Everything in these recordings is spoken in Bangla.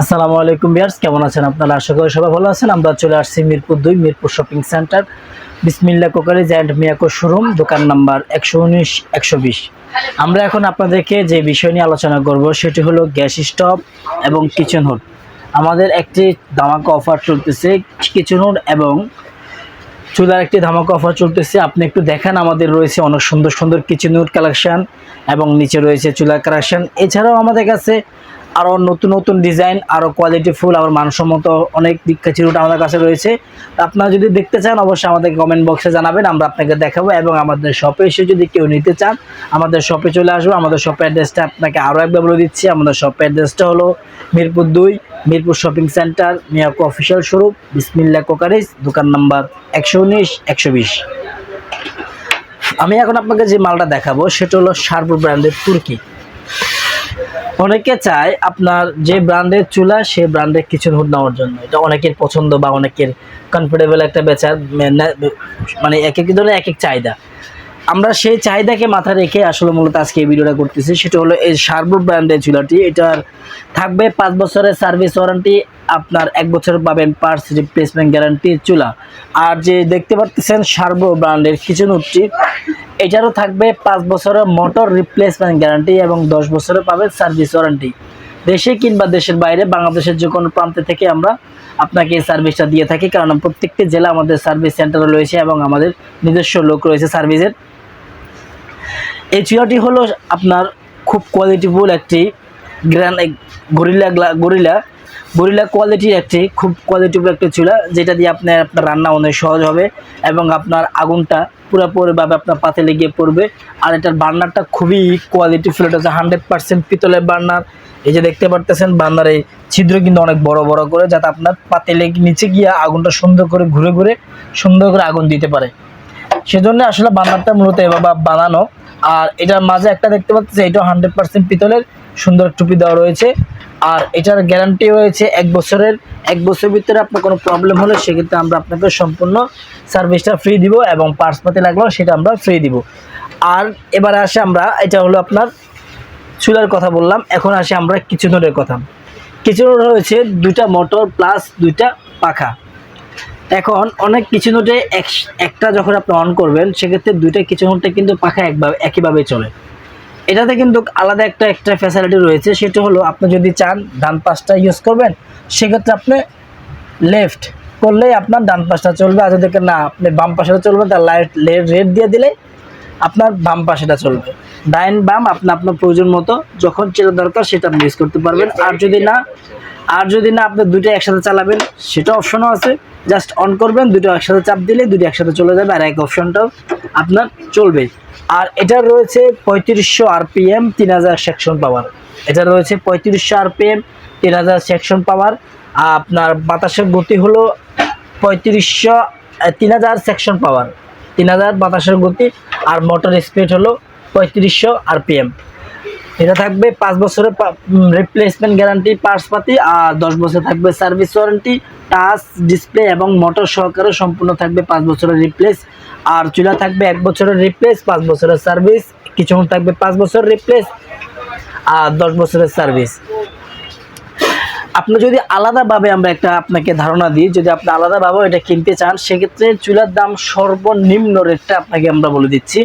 আসসালামু আলাইকুম বিয়ার্স কেমন আছেন আপনারা? আশা করি সবাই ভালো আছেন। আমরা চলে আসছি মিরপুর দুই, Mirpur shopping centre. Bismillah crockeries and Miyako showroom, দোকান নাম্বার একশো উনিশ, একশো বিশ। আমরা এখন আপনাদেরকে যে বিষয় নিয়ে আলোচনা করব, সেটি হলো গ্যাস স্টোভ এবং কিচেন হুড আমাদের একটি ধামাকা অফার চলতেছে কিচেন হুড এবং চুলার একটি ধামাকা অফার চলতেছে। আপনি একটু দেখেন, আমাদের রয়েছে অনেক সুন্দর সুন্দর কিচেন হুড কালেকশন এবং নিচে রয়েছে চুলার কালেকশন। এছাড়াও আমাদের কাছে আরও নতুন নতুন ডিজাইন আরও কোয়ালিটি ফুল, আবার মানসম্মত অনেক দীক্ষা চিরুট আমাদের কাছে রয়েছে। আপনারা যদি দেখতে চান, অবশ্যই আমাদের কমেন্ট বক্সে জানাবেন, আমরা আপনাকে দেখাবো এবং আমাদের শপে এসে যদি কেউ নিতে চান, আমাদের শপে চলে আসব। আমাদের শপের অ্যাড্রেসটা আপনাকে আরও একবার বলে দিচ্ছি। আমাদের শপের অ্যাড্রেসটা হলো মিরপুর দুই, Mirpur shopping centre Miyako official স্বরূপ বিসমিল্লা কোকারিজ, দোকান নাম্বার একশো উনিশ, একশো বিশ। আমি এখন আপনাকে যে মালটা দেখাবো, সেটা হলো শার্পুর ব্র্যান্ডের তুর্কি। অনেকে চায় আপনার যে ব্র্যান্ডের চুলা সেই ব্র্যান্ডের কিচেন হুড নেওয়ার জন্য। এটা অনেকের পছন্দ বা অনেকের কমফোর্টেবল একটা বেচার মানে এক এক ধরনের এক এক চাহিদা। আমরা সেই চাহিদাকে মাথায় রেখে আসলে মূলত আজকে এই ভিডিওটা করতেছি। সেটা হলো এই সার্বো ব্র্যান্ডের চুলাটি। এটার থাকবে পাঁচ বছরের সার্ভিস ওয়ারেন্টি আপনার এক বছর পাবেন পার্টস রিপ্লেসমেন্ট গ্যারান্টি চুলা। আর যে দেখতে পাচ্ছেন সার্বো ব্র্যান্ডের কিচেন হুডটি এটারও থাকবে পাঁচ বছরের মোটর রিপ্লেসমেন্ট গ্যারান্টি এবং দশ বছরের পাবে সার্ভিস ওয়ারেন্টি দেশে কিংবা দেশের বাইরে, বাংলাদেশের যে কোনো প্রান্তে থেকে আমরা আপনাকে এই সার্ভিসটা দিয়ে থাকি, কারণ প্রত্যেকটি জেলা আমাদের সার্ভিস সেন্টার রয়েছে এবং আমাদের নিজস্ব লোক রয়েছে সার্ভিসের এই চুলাটি হলো আপনার খুব কোয়ালিটিফুল একটি গ্র্যান্ড গরিলা গরিলা গরিলা কোয়ালিটির একটি, খুব কোয়ালিটিফুল একটি চুলা, যেটা দিয়ে আপনার আপনার রান্না অনেক সহজ হবে এবং আপনার আগুনটা পুরোপুরিভাবে আপনার পাতে লেগে পড়বে। আর এটার বার্নারটা খুবই কোয়ালিটিফুল এটা হচ্ছে হান্ড্রেড পার্সেন্ট পিতলের বার্নার। এই যে দেখতে পারতেছেন বার্নার ছিদ্র কিন্তু অনেক বড় বড় করে, যাতে আপনার পাতে লেগে নিচে গিয়ে আগুনটা সুন্দর করে ঘুরে ঘুরে, সুন্দর করে আগুন দিতে পারে। সেজন্য আসলে বার্নারটা মূলত এভাবে বানানো। আর এটার মাঝে একটা দেখতে পাচ্ছি এটাও হান্ড্রেড পার্সেন্ট পিতলের। সুন্দর টুপি দেওয়া রয়েছে। আর এটার গ্যারান্টি রয়েছে এক বছরের। এক বছরের ভিতরে আপনার কোনো প্রবলেম হলে সেক্ষেত্রে আমরা আপনাকে সম্পূর্ণ সার্ভিসটা ফ্রি দিব এবং পার্স পাতি লাগলেও সেটা আমরা ফ্রি দিব। আর এবারে আসে আমরা, এটা হলো আপনার চুলার কথা বললাম। এখন আসে আমরা কিচেনের কথা। কিচেনের রয়েছে, দুইটা মোটর প্লাস দুইটা পাখা। এখন অনেক কিচেন নোটে একটা যখন আপনি অন করবেন, সেক্ষেত্রে দুইটা কিচেন নোটে কিন্তু পাখা একভাবে একইভাবে চলে। এটাতে কিন্তু আলাদা একটা একটা ফ্যাসিলিটি রয়েছে, সেটা হলো আপনি যদি চান ডান পাশটা ইউজ করবেন, সেক্ষেত্রে আপনি লেফট করলেই আপনার ডান পাশটা চলবে, আর যদি না, আপনি বাম পাশটা চলবে তার লাইট রেড দিয়ে দিলে আপনার বাম পাশেটা চলবে। ডাইন, বাম, আপনি আপনার প্রয়োজন মতো যখন যেটা দরকার সেটা আপনি ইউজ করতে পারবেন। আর যদি না, আর যদি না আপনি দুটো একসাথে চালাবেন, সেটা অপশনও আছে। জাস্ট অন করবেন, দুটো একসাথে চাপ দিলে দুটো একসাথে চলে যাবে, আর এক অপশনটাও আপনার চলবে আর এটা রয়েছে পঁয়ত্রিশশো আরপিএম তিন হাজার সেকশন পাওয়ার। এটা রয়েছে পঁয়ত্রিশশো আরপিএম তিন হাজার সেকশন পাওয়ার। আপনার বাতাসের গতি হলো পঁয়ত্রিশশো তিন হাজার সেকশন পাওয়ার। তিন হাজার বাতাসের গতি আর মোটর স্পিড হলো পঁয়ত্রিশশো আরপিএম। এটা থাকবে পাঁচ বছরের রিপ্লেসমেন্ট গ্যারান্টি পার্টস পাতি, আর দশ বছর থাকবে সার্ভিস ওয়ারেন্টি টাচ ডিসপ্লে এবং মোটর সহকারে সম্পূর্ণ থাকবে পাঁচ বছরের রিপ্লেস আর চুলা থাকবে এক বছরের রিপ্লেস পাঁচ বছরের সার্ভিস কিছু থাকবে পাঁচ বছরের রিপ্লেস আর দশ বছরের সার্ভিস আপনি যদি আলাদাভাবে আমরা একটা আপনাকে ধারণা দিই, যদি আপনি আলাদাভাবে এটা কিনতে চান, সেক্ষেত্রে চুলার দাম সর্বনিম্ন রেটটা আপনাকে আমরা বলে দিচ্ছি।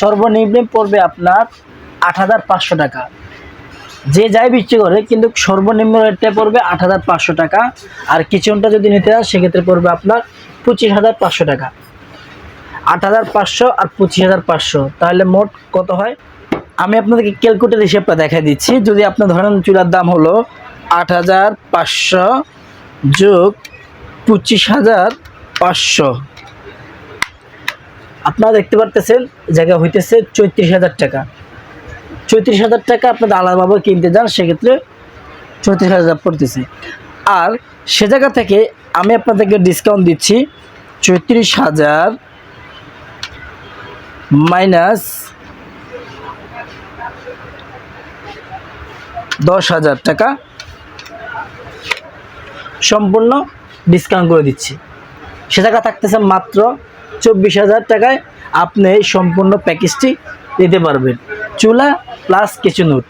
সর্বনিম্ন পড়বে আপনার আট হাজার পাঁচশো টাকা। যে যাই বিক্রি করে, কিন্তু সর্বনিম্ন রেটটা পড়বে আট হাজার পাঁচশো টাকা। আর কিচেনটা যদি নিতে চান সেক্ষেত্রে পড়বে আপনার পঁচিশ হাজার পাঁচশো টাকা। আট হাজার পাঁচশো আর পঁচিশ হাজার পাঁচশো। তাহলে মোট কত হয়? আমি আপনাদেরকে ক্যালকুলেটার হিসেবটা দেখা দিচ্ছি। যদি আপনার ধরেন চুলার দাম হলো আট হাজার পাঁচশো যোগ পঁচিশ হাজার পাঁচশো। আপনারা দেখতে পারতেছেন, জায়গা হইতেছে চৌত্রিশ হাজার টাকা। চৌত্রিশ হাজার টাকা আপনাদের আলাদাভাবে কিনতে যান, সেক্ষেত্রে চৌত্রিশ হাজার পড়তেছে। আর সে জায়গা থেকে আমি আপনাদেরকে ডিসকাউন্ট দিচ্ছি, চৌত্রিশ হাজার মাইনাস দশ হাজার টাকা সম্পূর্ণ ডিসকাউন্ট করে দিচ্ছি। সে জায়গা থাকতেছে মাত্র চব্বিশ হাজার টাকায়। আপনি সম্পূর্ণ প্যাকেজটি দিতে পারবেন। চুলা প্লাস কিছু নোট।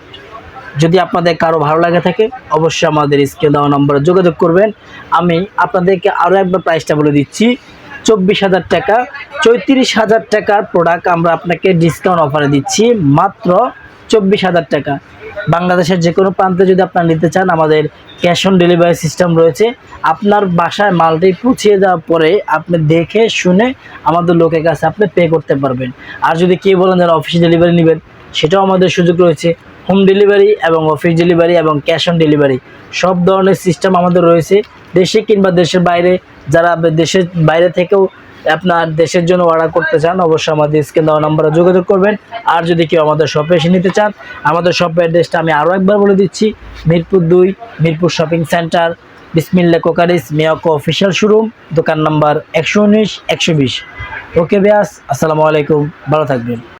যদি আপনাদের কারও ভালো লাগে থাকে, অবশ্যই আমাদের স্ক্রিন দেওয়া নম্বরে যোগাযোগ করবেন। আমি আপনাদেরকে আরও একবার প্রাইসটা বলে দিচ্ছি। চব্বিশ হাজার টাকা, চৌত্রিশ হাজার টাকার প্রোডাক্ট আমরা আপনাকে ডিসকাউন্ট অফারে দিচ্ছি। মাত্র চব্বিশ হাজার টাকা। বাংলাদেশের যে কোনো প্রান্তে যদি আপনারা নিতে চান, আমাদের ক্যাশ অন ডেলিভারি সিস্টেম রয়েছে। আপনার বাসায় মালটি পৌঁছিয়ে দেওয়ার পরে আপনি দেখে শুনে আমাদের লোকের কাছে আপনি পে করতে পারবেন। আর যদি কেউ বলেন যারা অফিসে ডেলিভারি নেবেন, সেটাও আমাদের সুযোগ রয়েছে। হোম ডেলিভারি এবং অফিস ডেলিভারি এবং ক্যাশ অন ডেলিভারি সব ধরনের সিস্টেম আমাদের রয়েছে। দেশে কিংবা দেশের বাইরে, যারা দেশের বাইরে থেকেও আপনার দেশের জন্য অর্ডার করতে চান, অবশ্যই আমাদের স্ক্রিন দেওয়া নম্বরে যোগাযোগ করবেন। আর যদি কেউ আমাদের শপে এসে নিতে চান, আমাদের শপের অ্যাড্রেসটা আমি আরও একবার বলে দিচ্ছি। মিরপুর দুই, Mirpur shopping centre Bismillah crockeries, Miyako official showroom দোকান নাম্বার একশো উনিশ, একশো বিশ। ওকে ব্যাস আসসালামু আলাইকুম, ভালো থাকবেন।